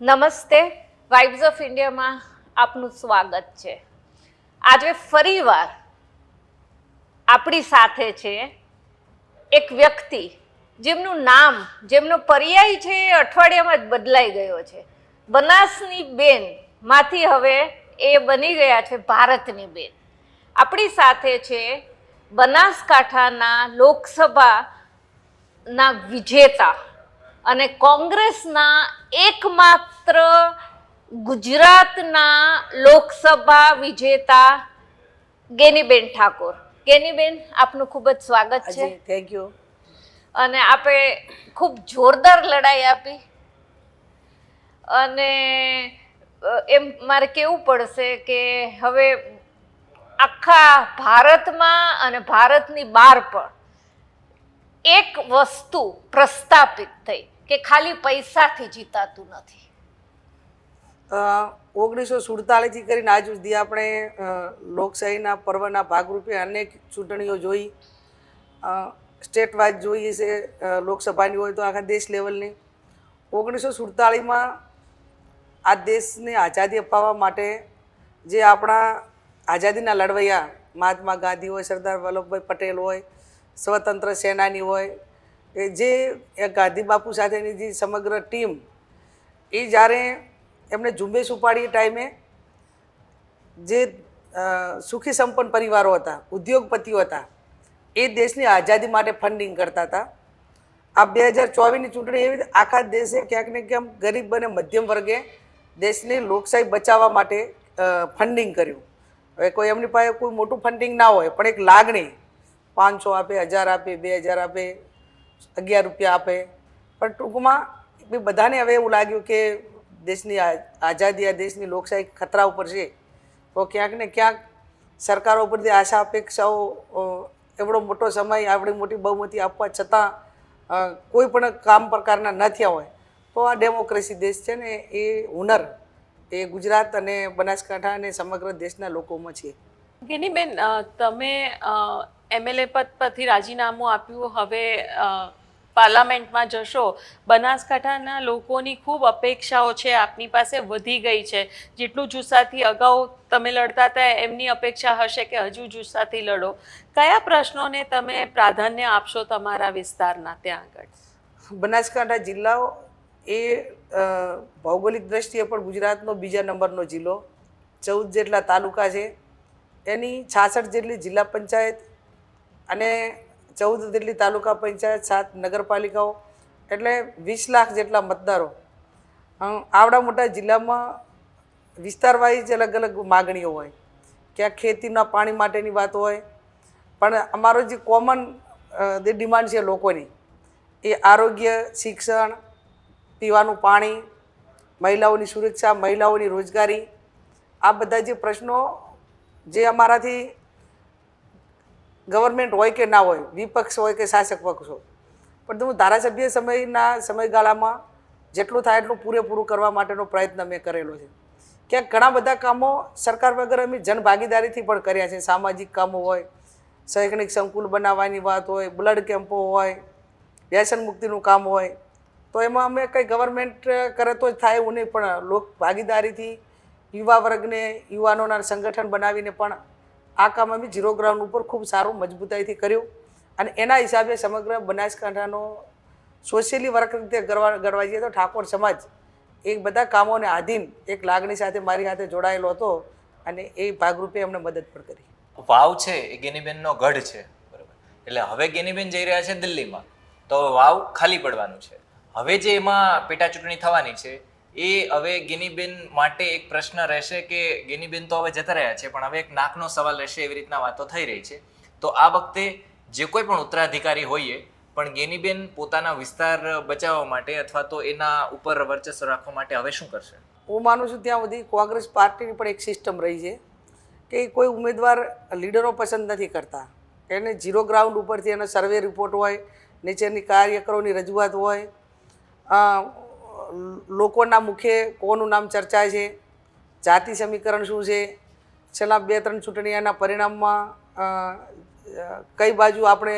નમસ્તે. Vibes of ઇન્ડિયામાં આપનું સ્વાગત છે. આજે ફરીવાર આપણી સાથે છે એક વ્યક્તિ જેમનું નામ, જેમનો પર્યાય છે એ અઠવાડિયામાં જ બદલાઈ ગયો છે. બનાસની બેનમાંથી હવે એ બની ગયા છે ભારતની બેન. આપણી સાથે છે બનાસકાંઠાના લોકસભાના વિજેતા અને કોંગ્રેસના એકમાત્ર ગુજરાતના લોકસભા વિજેતા ગેનીબેન ઠાકોર. ગેનીબેન આપનું ખૂબ જ સ્વાગત છે. થેન્ક યુ અને આપે ખૂબ જોરદાર લડાઈ આપી. અને એમ મારે કહેવું પડશે કે હવે આખા ભારતમાં અને ભારતની બહાર પણ એક વસ્તુ પ્રસ્થાપિત થઈ. કે ખાલી પૈસાથી જીતાતું નથી? ઓગણીસો સુડતાલીસથી કરીને આજ સુધી આપણે લોકશાહીના પર્વના ભાગરૂપે અનેક ચૂંટણીઓ જોઈ. સ્ટેટ વાઇઝ જોઈએ છે લોકસભાની હોય તો આખા દેશ લેવલની. ઓગણીસો સુડતાલીસમાં આ દેશને આઝાદી અપાવવા માટે જે આપણા આઝાદીના લડવૈયા મહાત્મા ગાંધી હોય, સરદાર વલ્લભભાઈ પટેલ હોય, સ્વતંત્ર સેનાની હોય એ જે ગાંધી બાપુ સાથેની જે સમગ્ર ટીમ, એ જ્યારે એમણે ઝુંબેશ ઉપાડી ટાઈમે જે સુખી સંપન્ન પરિવારો હતા, ઉદ્યોગપતિઓ હતા, એ દેશની આઝાદી માટે ફંડિંગ કરતા હતા. આ બે હજાર ચોવીસની ચૂંટણી એવી આખા દેશે ક્યાંક ને ક્યાંક ગરીબ અને મધ્યમ વર્ગે દેશની લોકશાહી બચાવવા માટે ફંડિંગ કર્યું. હવે કોઈ એમની પાસે કોઈ મોટું ફંડિંગ ના હોય, પણ એક લાગણી, પાંચસો આપે, હજાર આપે, બે હજાર આપે અગિયાર રૂપિયા આપે. પણ ટૂંકમાં બધાને હવે એવું લાગ્યું કે દેશની આઝાદી આ દેશની લોકશાહી ખતરા ઉપર છે. તો ક્યાંક ને ક્યાંક સરકારો ઉપરથી આશા, અપેક્ષાઓ એવડો મોટો સમય આવડી મોટી બહુમતી આપવા છતાં કોઈ પણ કામ પ્રકારના ન થયા હોય, તો આ ડેમોક્રેસી દેશ છે ને એ હુનર, એ ગુજરાત અને બનાસકાંઠા અને સમગ્ર દેશના લોકોમાં છે. ગિનીબેન તમે એમએલએ પદ પરથી રાજીનામું આપ્યું. હવે પાર્લામેન્ટમાં જશો. બનાસકાંઠાના લોકોની ખૂબ અપેક્ષાઓ છે, આપની પાસે વધી ગઈ છે. જેટલું જુસ્સાથી અગાઉ તમે લડતા હતા, એમની અપેક્ષા હશે કે હજુ જુસ્સાથી લડો. કયા પ્રશ્નોને તમે પ્રાધાન્ય આપશો તમારા વિસ્તારના ત્યાં આગળ? બનાસકાંઠા જિલ્લાઓ એ ભૌગોલિક દ્રષ્ટિએ પણ ગુજરાતનો બીજા નંબરનો જિલ્લો. ચૌદ જેટલા તાલુકા છે. એની છાસઠ જેટલી જિલ્લા પંચાયત અને ચૌદ જેટલી તાલુકા પંચાયત, સાત નગરપાલિકાઓ, એટલે વીસ લાખ જેટલા મતદારો. આવડા મોટા જિલ્લામાં વિસ્તારવાઇઝ અલગ અલગ માગણીઓ હોય. ક્યાંક ખેતીના પાણી માટેની વાત હોય, પણ અમારો જે કોમન જે ડિમાન્ડ છે લોકોની, એ આરોગ્ય, શિક્ષણ, પીવાનું પાણી, મહિલાઓની સુરક્ષા, મહિલાઓની રોજગારી, આ બધા જે પ્રશ્નો જે અમારાથી ગવર્મેન્ટ હોય કે ના હોય, વિપક્ષ હોય કે શાસક પક્ષ. હોય પણ હું ધારાસભ્ય સમયના સમયગાળામાં જેટલું થાય એટલું પૂરેપૂરું કરવા માટેનો પ્રયત્ન મેં કરેલો છે. ક્યાંક ઘણા બધા કામો સરકાર વગર અમે જનભાગીદારીથી પણ કર્યા છે. સામાજિક કામો હોય, શૈક્ષણિક સંકુલ બનાવવાની વાત હોય, બ્લડ કેમ્પો હોય, વ્યસન મુક્તિનું કામ હોય, તો એમાં અમે કંઈ ગવર્મેન્ટ કરે તો જ થાય એવું નહીં. પણ લોક ભાગીદારીથી યુવા વર્ગને, યુવાનોના સંગઠન બનાવીને પણ આ કામ અમે ઝીરો ગ્રાઉન્ડ ઉપર ખૂબ સારું મજબૂતાઈથી કર્યું. અને એના હિસાબે સમગ્ર બનાસકાંઠાનો સોશિયલી વર્ક રીતે કરવા ગણવા જઈએ તો ઠાકોર સમાજ એ બધા કામોને આધીન એક લાગણી સાથે મારી સાથે જોડાયેલો હતો અને એ ભાગરૂપે અમને મદદ પણ કરી. વાવ છે એ ગેનીબેનનો ગઢ છે, બરાબર. એટલે હવે ગેનીબેન જઈ રહ્યા છે દિલ્હીમાં, તો વાવ ખાલી પડવાનું છે. હવે જે એમાં પેટા ચૂંટણી થવાની છે એ હવે ગેનીબેન માટે એક પ્રશ્ન રહેશે કે ગેનીબેન તો હવે જતા રહ્યા છે, પણ હવે એક નાકનો સવાલ રહેશે એવી રીતના વાતો થઈ રહી છે. તો આ વખતે જે કોઈ પણ ઉત્તરાધિકારી હોઈએ, પણ ગેનીબેન પોતાના વિસ્તાર બચાવવા માટે અથવા તો એના ઉપર વર્ચસ્વ રાખવા માટે હવે શું કરશે? હું માનું છું ત્યાં સુધી કોંગ્રેસ પાર્ટીની પણ એક સિસ્ટમ રહી છે કે કોઈ ઉમેદવાર લીડરો પસંદ નથી કરતા. એને ઝીરો ગ્રાઉન્ડ ઉપરથી એનો સર્વે રિપોર્ટ હોય, નીચેની કાર્યકરોની રજૂઆત હોય લોકોના મુખે કોનું નામ ચર્ચાય છે, જાતિ સમીકરણ શું છે, છેલ્લા બે ત્રણ ચૂંટણીઓના પરિણામમાં કઈ બાજુ આપણે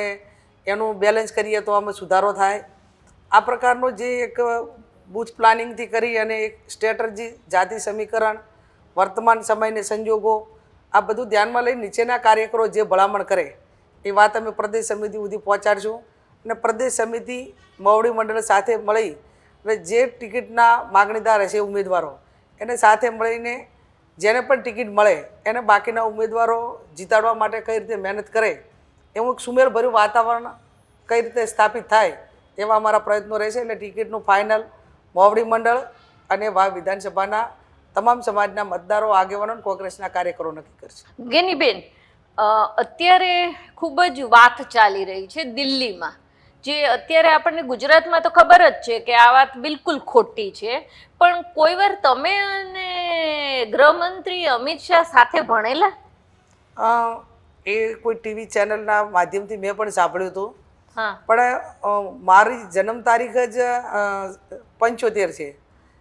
એનું બેલેન્સ કરીએ તો આમાં સુધારો થાય. આ પ્રકારનો જે એક બૂથ પ્લાનિંગથી કરી અને એક સ્ટ્રેટર્જી જાતિ સમીકરણ, વર્તમાન સમયને સંજોગો, આ બધું ધ્યાનમાં લઈ નીચેના કાર્યકરો જે ભલામણ કરે, એ વાત અમે પ્રદેશ સમિતિ સુધી પહોંચાડશું. અને પ્રદેશ સમિતિ, મવડી મંડળ સાથે મળી અને જે ટિકિટના માગણીદાર હશે ઉમેદવારો, એને સાથે મળીને જેને પણ ટિકિટ મળે, એને બાકીના ઉમેદવારો જીતાડવા માટે કઈ રીતે મહેનત કરે, એવું એક સુમેળભર્યું વાતાવરણ કઈ રીતે સ્થાપિત થાય એવા અમારા પ્રયત્નો રહેશે. એટલે ટિકિટનું ફાઇનલ મોવડી મંડળ અને વાવ વિધાનસભાના તમામ સમાજના મતદારો, આગેવાનો કોંગ્રેસના કાર્યકરો નક્કી કરશે. ગેનીબેન અત્યારે ખૂબ જ વાત ચાલી રહી છે દિલ્હીમાં. જે અત્યારે આપણને ગુજરાતમાં તો ખબર જ છે કે આ વાત બિલકુલ ખોટી છે. પણ કોઈ વાર તમે અને ગૃહમંત્રી અમિત શાહ સાથે ભણેલા? એ કોઈ ટીવી ચેનલના માધ્યમથી મેં પણ સાંભળ્યું હતું. પણ મારી જન્મ તારીખ જ પંચોતેર છે.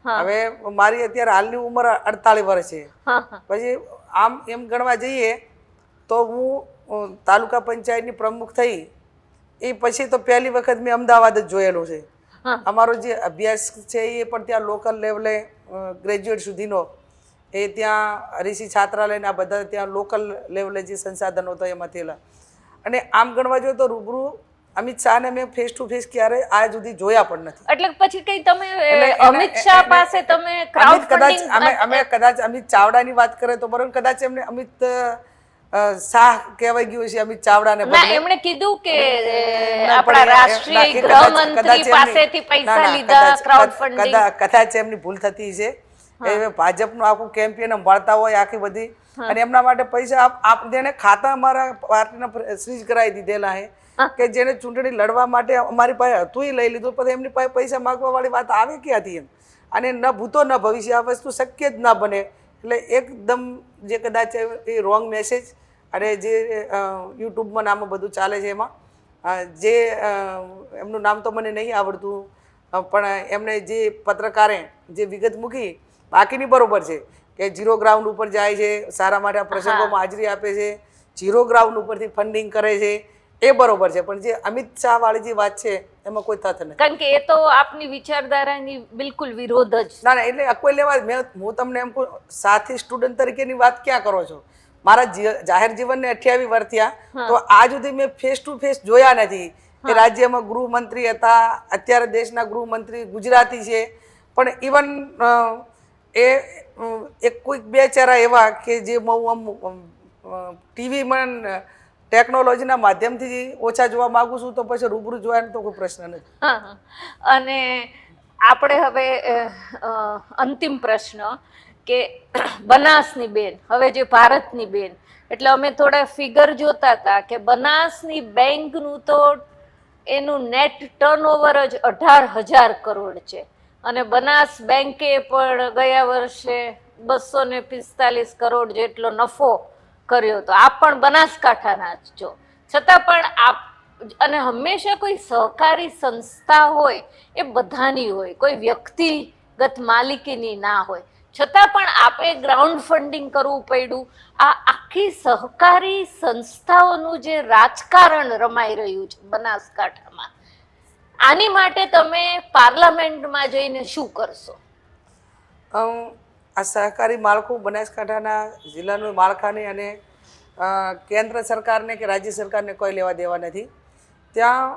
હવે મારી અત્યારે હાલની ઉંમર અડતાલીસ વર્ષ છે. પછી આમ એમ ગણવા જઈએ તો હું તાલુકા પંચાયતની પ્રમુખ થઈ એ પછી તો પહેલી વખત મેં અમદાવાદ જ જોયેલું છે. અમારો જે અભ્યાસ છે એ પણ ત્યાં લોકલ લેવલે ગ્રેજ્યુએટ સુધીનો. એ ત્યાં હરીસી છાત્રાલય ને આ બધા ત્યાં લોકલ લેવલે જે સંસાધનો હતા એમાં થયેલા. અને આમ ગણવા જોઈએ તો રૂબરૂ અમિત શાહને મેં ફેસ ટુ ફેસ ક્યારે આ સુધી જોયા પણ નથી. એટલે પછી કઈ તમે અમિત શાહ પાસે તમે કદાચ અમે અમે કદાચ અમિત ચાવડાની વાત કરે તો બરોબર કદાચ એમને અમિત શાહ કહેવાય ગયું છે અમિત ચાવડાને બદલે. એમણે કીધું કે આપણા રાષ્ટ્રીય ગૃહમંત્રી પાસેથી પૈસા લીધા ક્રાઉડ ફંડિંગ કદાચ એમની ભૂલ થતી છે એ ભાજપનું આખું કેમ્પેન મળતા હોય આખી બધી. અને એમના માટે પૈસા આપ જેને ખાતા અમારા પાર્ટીના સીઝ કરાવી દીધેલા હે કે જેને ચૂંટણી લડવા માટે અમારી પાસે હતું લઈ લીધું પછી એમની પાસે પૈસા માગવા વાળી વાત આવે ક્યાંથી એમ? અને ન ભૂતો ન ભવિષ્ય આ વસ્તુ શક્ય જ ના બને. એટલે એકદમ જે કદાચ એ રોંગ મેસેજ અને જે યુટ્યુબમાં નામ બધું ચાલે છે એમાં જે એમનું નામ તો મને નહીં આવડતું પણ એમણે જે પત્રકારે જે વિગત મૂકી બાકીની બરોબર છે કે ઝીરો ગ્રાઉન્ડ ઉપર જાય છે સારા માટે પ્રસંગોમાં હાજરી આપે છે ઝીરો ગ્રાઉન્ડ ઉપરથી ફંડિંગ કરે છે એ બરોબર છે. પણ જે અમિત શાહ વાળી જે વાત છે એમાં કોઈ તથ્ય નથી કારણ કે એ તો આપની વિચારધારાની બિલકુલ વિરોધ જ. ના ના એટલે કોઈ લેવા મેં હું તમને એમ કહું સાથી સ્ટુડન્ટ તરીકેની વાત ક્યાં કરો છો? મારા જાહેર જીવનને અઠ્યાવીસ વર્ષ થયા તો આ સુધી મેં ફેસ ટુ ફેસ જોયા નથી. એ રાજ્યમાં ગૃહમંત્રી હતા અત્યારે દેશના ગૃહમંત્રી ગુજરાતી છે. પણ ઇવન એ એક કોઈક બે ચારા એવા કે જે બહુ આમ ટીવીમાં ટેકનોલોજીના માધ્યમથી ઓછા જોવા માંગુ છું, તો પછી રૂબરૂ જોવાનો તો કોઈ પ્રશ્ન નથી. અને આપણે હવે અંતિમ પ્રશ્ન કે બનાસની બેન, હવે જે ભારતની બેન, એટલે અમે થોડા ફિગર જોતા હતા કે બનાસની બેંકનું તો એનું નેટ ટર્નઓવર જ અઢાર હજાર કરોડ છે અને બનાસ બેંકે પણ ગયા વર્ષે બસો ને પિસ્તાલીસ કરોડ જેટલો નફો કર્યો હતો આપ પણ બનાસકાંઠાના જ છો. છતાં પણ આપ અને હંમેશા કોઈ સહકારી સંસ્થા હોય એ બધાની હોય, કોઈ વ્યક્તિગત માલિકીની ના હોય. છતાં પણ આપે ગ્રાઉન્ડ ફંડિંગ કરવું પડ્યું. આ આખી સહકારી સંસ્થાઓનું જે રાજકારણ રમાઈ રહ્યું છે બનાસકાંઠામાં. આની માટે તમે પાર્લામેન્ટમાં જઈને શું કરશો? આ સહકારી માળખું બનાસકાંઠાના જિલ્લાનું માળખાને અને કેન્દ્ર સરકારને કે રાજ્ય સરકારને કોઈ લેવા દેવા નથી. ત્યાં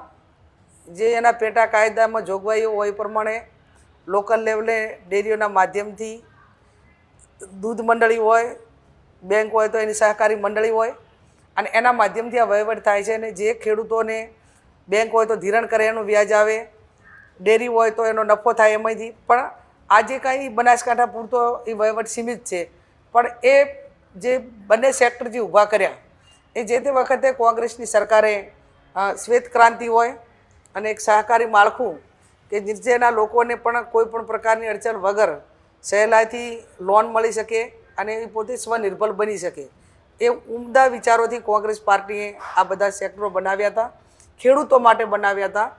જે એના પેટા કાયદામાં જોગવાઈઓ હોય પ્રમાણે લોકલ લેવલે ડેરીઓના માધ્યમથી દૂધ મંડળી હોય, બેંક હોય તો એની સહકારી મંડળી હોય અને એના માધ્યમથી આ વહીવટ થાય છે અને જે ખેડૂતોને બેંક હોય તો ધિરણ કરે, એનું વ્યાજ આવે, ડેરી હોય તો એનો નફો થાય એમાંથી. પણ આજે કાંઈ બનાસકાંઠા પૂરતો એ વહીવટ સીમિત છે, પણ એ જે બંને સેક્ટર જે ઊભા કર્યા, એ જે તે વખતે કોંગ્રેસની સરકારે શ્વેત ક્રાંતિ હોય અને એક સહકારી માળખું કે જેના લોકોને પણ કોઈ પણ પ્રકારની અડચણ વગર સહેલાઈથી લોન મળી શકે અને એ પોતે સ્વનિર્ભર બની શકે. એ ઉમદા વિચારોથી કોંગ્રેસ પાર્ટીએ આ બધા સેક્ટરો બનાવ્યા હતા. ખેડૂતો માટે બનાવ્યા હતા.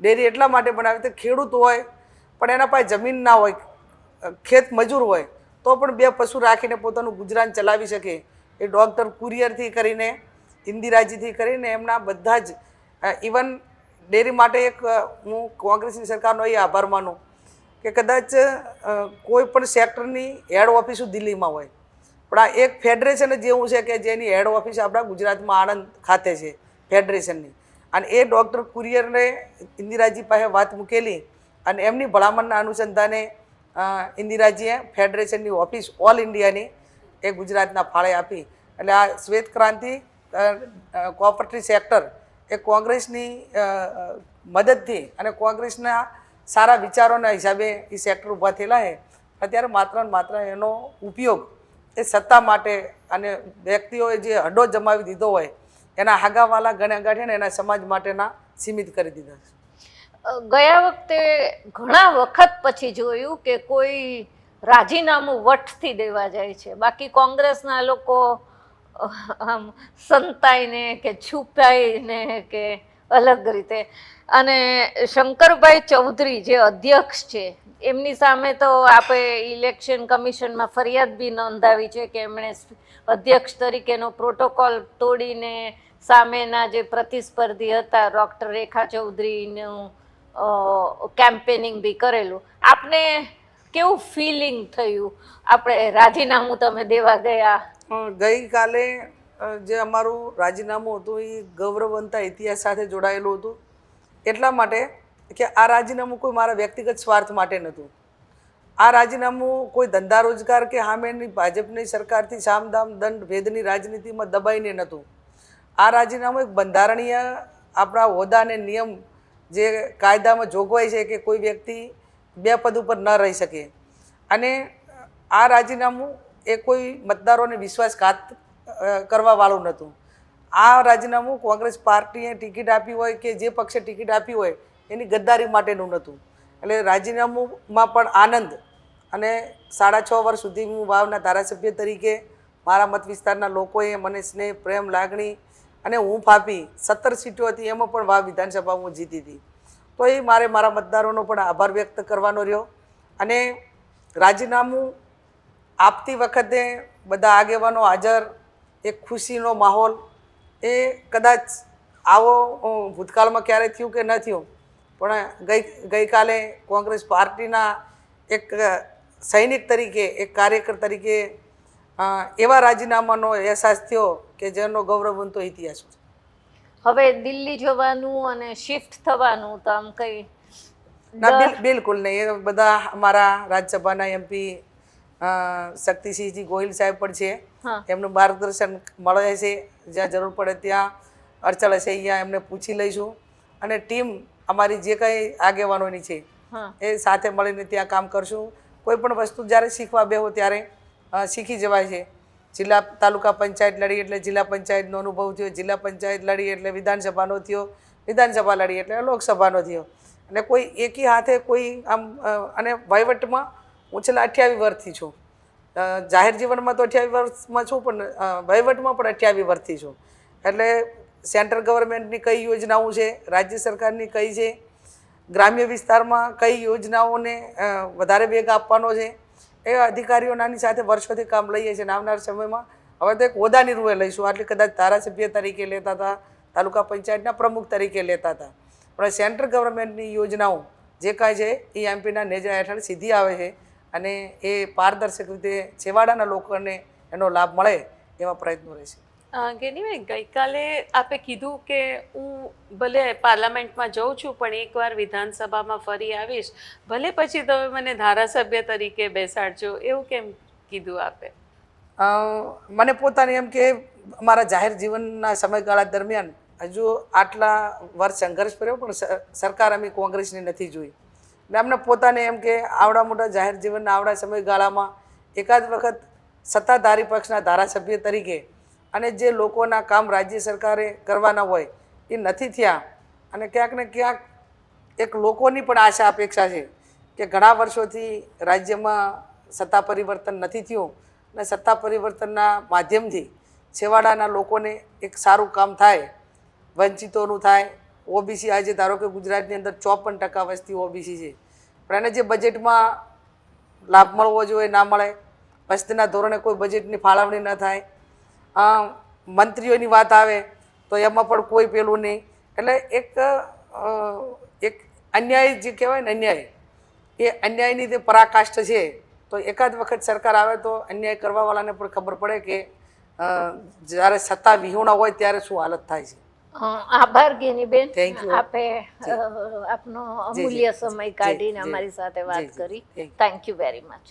ડેરી એટલા માટે બનાવી હતી ખેડૂત હોય પણ એના પાસે જમીન ના હોય ખેત મજૂર હોય, તો પણ બે પશુ રાખીને પોતાનું ગુજરાન ચલાવી શકે. એ ડૉક્ટર કુરિયરથી કરીને, ઇન્દિરાજીથી કરીને એમના બધા જ ઇવન ડેરી માટે એક હું કોંગ્રેસની સરકારનો એ આભાર માનું કે કદાચ કોઈ પણ સેક્ટરની હેડ ઓફિસો દિલ્હીમાં હોય. પણ આ એક ફેડરેશન જ એવું છે કે જેની હેડ ઓફિસ આપણા ગુજરાતમાં આણંદ ખાતે છે, ફેડરેશનની. અને એ ડૉક્ટર કુરિયરને ઇન્દિરાજી પાસે વાત મૂકેલી અને એમની ભલામણના અનુસંધાને ઇન્દિરાજીએ ફેડરેશનની ઓફિસ ઓલ ઇન્ડિયાની એ ગુજરાતના ફાળે આપી. એટલે આ શ્વેત ક્રાંતિ કોઓપરેટિવ સેક્ટર એ કોંગ્રેસની મદદથી અને કોંગ્રેસના સારા વિચારોના હિસાબે એ સેક્ટર ઊભા થયેલા છે. અત્યારે માત્ર ને માત્ર એનો ઉપયોગ એ સત્તા માટે અને વ્યક્તિઓએ જે હડો જમાવી દીધો હોય, એના હાગાવાલા ગણ્યા ગાંઠે ને એના સમાજ માટેના સીમિત કરી દીધા છે. ગયા વખતે ઘણા વખત પછી જોયું કે કોઈ રાજીનામું વટથી દેવા જાય છે. બાકી કોંગ્રેસના લોકો આમ સંતાઈને કે છુપાઈને કે અલગ રીતે. અને શંકરભાઈ ચૌધરી જે અધ્યક્ષ છે, એમની સામે તો આપણે ઇલેક્શન કમિશનમાં ફરિયાદ બી નોંધાવી છે કે એમણે અધ્યક્ષ તરીકેનો પ્રોટોકોલ તોડીને સામેના જે પ્રતિસ્પર્ધી હતા, ડૉક્ટર રેખા ચૌધરીનું કેમ્પેનિંગ બી કરેલું. આપને કેવું ફિલિંગ થયું? આપણે રાજીનામું તમે દેવા ગયા. ગઈકાલે જે અમારું રાજીનામું હતું, એ ગૌરવવંતા ઇતિહાસ સાથે જોડાયેલું હતું. એટલા માટે કે આ રાજીનામું કોઈ મારા વ્યક્તિગત સ્વાર્થ માટે નહોતું. આ રાજીનામું કોઈ ધંધા રોજગાર કે સામેની ભાજપની સરકારથી સામદામ દંડ ભેદની રાજનીતિમાં દબાઈને નહોતું. આ રાજીનામું એક બંધારણીય આપણા હોદ્દા અને નિયમ જે કાયદામાં જોગવાઈ છે કે કોઈ વ્યક્તિ બે પદ ઉપર ન રહી શકે. અને આ રાજીનામું એ કોઈ મતદારોને વિશ્વાસઘાત કરવાવાળું નહોતું. આ રાજીનામું કોંગ્રેસ પાર્ટીએ ટિકિટ આપી હોય કે જે પક્ષે ટિકિટ આપી હોય એની ગદ્દારી માટેનું નહોતું. એટલે રાજીનામુંમાં પણ આનંદ અને સાડા છ વર્ષ સુધી હું વાવના ધારાસભ્ય તરીકે મારા મત વિસ્તારના લોકોએ મને સ્નેહ, પ્રેમ, લાગણી અને હું ફાપી સત્તર સીટો હતી એમાં પણ વા વિધાનસભા હું જીતી હતી. તો એ મારે મારા મતદારોનો પણ આભાર વ્યક્ત કરવાનો રહ્યો અને રાજીનામું આપતી વખતે બધા આગેવાનો હાજર એક ખુશીનો માહોલ, એ કદાચ આવો ભૂતકાળમાં ક્યારે થયું કે ન થયું, પણ ગઈ, ગઈકાલે કોંગ્રેસ પાર્ટીના એક સૈનિક તરીકે, એક કાર્યકર તરીકે એવા રાજીનામાનો અહેસાસ થયો કે જેનો ગૌરવવંતો ઇતિહાસ છે. હવે દિલ્હી જવાનું અને શિફ્ટ થવાનું તો આમ કઈ ના બિલકુલ નહીં. એ બધા અમારા રાજ્યસભાના એમપી શક્તિસિંહજી ગોહિલ સાહેબ પણ છે. એમનું માર્ગદર્શન મળે છે. જ્યાં જરૂર પડે ત્યાં અડચણ હશે અહીંયા એમને પૂછી લઈશું. અને ટીમ અમારી જે કંઈ આગેવાનોની છે એ સાથે મળીને ત્યાં કામ કરશું. કોઈ પણ વસ્તુ જ્યારે શીખવા બેહો ત્યારે શીખી જવાય છે. જિલ્લા તાલુકા પંચાયત લડી એટલે જિલ્લા પંચાયતનો અનુભવ થયો, જિલ્લા પંચાયત લડી એટલે વિધાનસભાનો થયો, વિધાનસભા લડી એટલે લોકસભાનો થયો. અને કોઈ એકી હાથે કોઈ આમ અને વહીવટમાં હું છેલ્લા અઠ્યાવીસ વર્ષથી છું. જાહેર જીવનમાં તો અઠ્યાવીસ વર્ષમાં છું પણ વહીવટમાં પણ અઠ્યાવીસ વર્ષથી છું. એટલે સેન્ટ્રલ ગવર્મેન્ટની કઈ યોજનાઓ છે, રાજ્ય સરકારની કઈ છે, ગ્રામ્ય વિસ્તારમાં કઈ યોજનાઓને વધારે વેગ આપવાનો છે એ અધિકારીઓ નાની સાથે વર્ષોથી કામ લઈએ છીએ આવનાર સમયમાં હવે તો એક હોદાની રૂએ લઈશું. આટલે કદાચ ધારાસભ્ય તરીકે લેતા હતા, તાલુકા પંચાયતના પ્રમુખ તરીકે લેતા હતા. પણ સેન્ટ્રલ ગવર્મેન્ટની યોજનાઓ જે કાંઈ છે, એ એમપીના નેજા હેઠળ સીધી આવે છે અને એ પારદર્શક રીતે છેવાડાના લોકોને એનો લાભ મળે એવા પ્રયત્નો રહેશે. ગેનીબેન ગઈકાલે આપે કીધું કે હું ભલે પાર્લામેન્ટમાં જઉં છું, પણ એકવાર વિધાનસભામાં ફરી આવીશ, ભલે પછી તમે મને ધારાસભ્ય તરીકે બેસાડજો, એવું કેમ કીધું આપે? મને પોતાને એમ કે અમારા જાહેર જીવનના સમયગાળા દરમિયાન હજુ આટલા વર્ષ સંઘર્ષ કર્યો, પણ સરકાર અમે કોંગ્રેસની નથી જોઈ. ને અમને પોતાને એમ કે આવડા મોટા જાહેર જીવનના આવડા સમયગાળામાં એકાદ વખત સત્તાધારી પક્ષના ધારાસભ્ય તરીકે અને જે લોકોના કામ રાજ્ય સરકારે કરવાના હોય, એ નથી થયા. અને ક્યાંક ને ક્યાંક એક લોકોની પણ આશા અપેક્ષા છે કે ઘણા વર્ષોથી રાજ્યમાં સત્તા પરિવર્તન નથી થયું અને સત્તા પરિવર્તનના માધ્યમથી છેવાડાના લોકોને એક સારું કામ થાય, વંચિતોનું થાય. ઓબીસી આજે ધારો કે ગુજરાતની અંદર ચોપન ટકા વસ્તી ઓબીસી છે. પણ એને જે બજેટમાં લાભ મળવો જોઈએ, ના મળે, વસ્તીના ધોરણે કોઈ બજેટની ફાળવણી ન થાય મંત્રીઓની વાત આવે તો એમાં પણ કોઈ પેલું નહીં. એટલે એક એક અન્યાય જે કહેવાય ને અન્યાય એ અન્યાયની જે પરાકાષ્ઠ છે તો એકાદ વખત સરકાર આવે તો અન્યાય કરવાવાળાને પણ ખબર પડે કે જ્યારે સત્તા વિહોણા હોય ત્યારે શું હાલત થાય છે. આભાર ગેનીબેન. આપે આપનો અમૂલ્ય સમય કાઢીને અમારી સાથે વાત કરી. Thank you very much